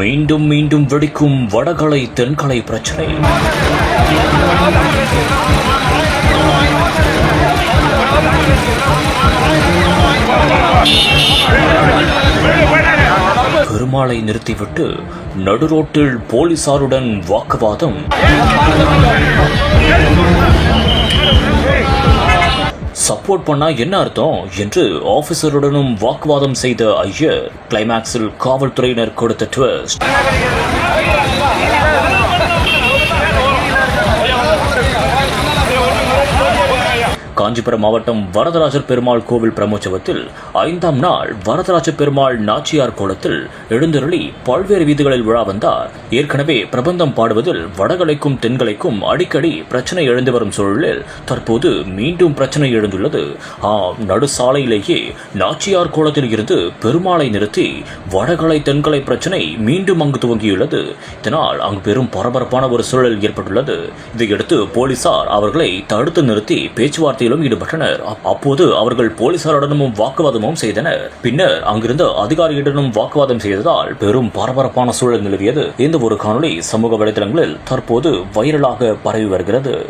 மீண்டும் மீண்டும் வெடிக்கும் வடகலை தென்கலை பிரச்சனை. பெருமாளை நிறுத்திவிட்டு நடுரோட்டில் போலீசாருடன் வாக்குவாதம். சப்போர்ட் பண்ணா என்ன அர்த்தம் என்று ஆபீசருடனும் வாக்குவாதம் செய்த ஐயர் கிளைமேக்ஸில் காவல்துறையினர் கொடுத்த ட்விஸ்ட் காஞ்சிபுரம் மாவட்டம் வரதராஜர் பெருமாள் கோவில் பிரமோற்சவத்தில் ஐந்தாம் நாள் வரதராஜ பெருமாள் நாச்சியார் கோலத்தில் எழுந்தருளி பல்வேறு வீதிகளில் விழா வந்தார். ஏற்கனவே பிரபந்தம் பாடுவதில் வடகலைக்கும் தென்கலைக்கும் அடிக்கடி பிரச்சனை எழுந்து வரும் சூழலில் தற்போது மீண்டும் பிரச்சனை எழுந்துள்ளது. ஆம் நடு சாலையிலேயே நாச்சியார் கோலத்தில் இருந்து பெருமாளை நிறுத்தி வடகலை தென்கலை பிரச்சனை மீண்டும் அங்கு துவங்கியுள்ளது. இதனால் அங்கு பெரும் பரபரப்பான ஒரு சூழல் ஏற்பட்டுள்ளது. இதையடுத்து போலீசார் அவர்களை தடுத்து நிறுத்தி பேச்சுவார்த்தை பேச்சுவார்த்தையிலும் ஈடுபட்டனர். அப்போது அவர்கள் போலீசாருடனும் வாக்குவாதமும் செய்தனர். பின்னர் அங்கிருந்த அதிகாரியுடனும் வாக்குவாதம் செய்ததால் பெரும் பரபரப்பான சூழல் நிலவியது. இந்த ஒரு காணொலி சமூக வலைதளங்களில் தற்போது வைரலாக பரவி வருகிறது.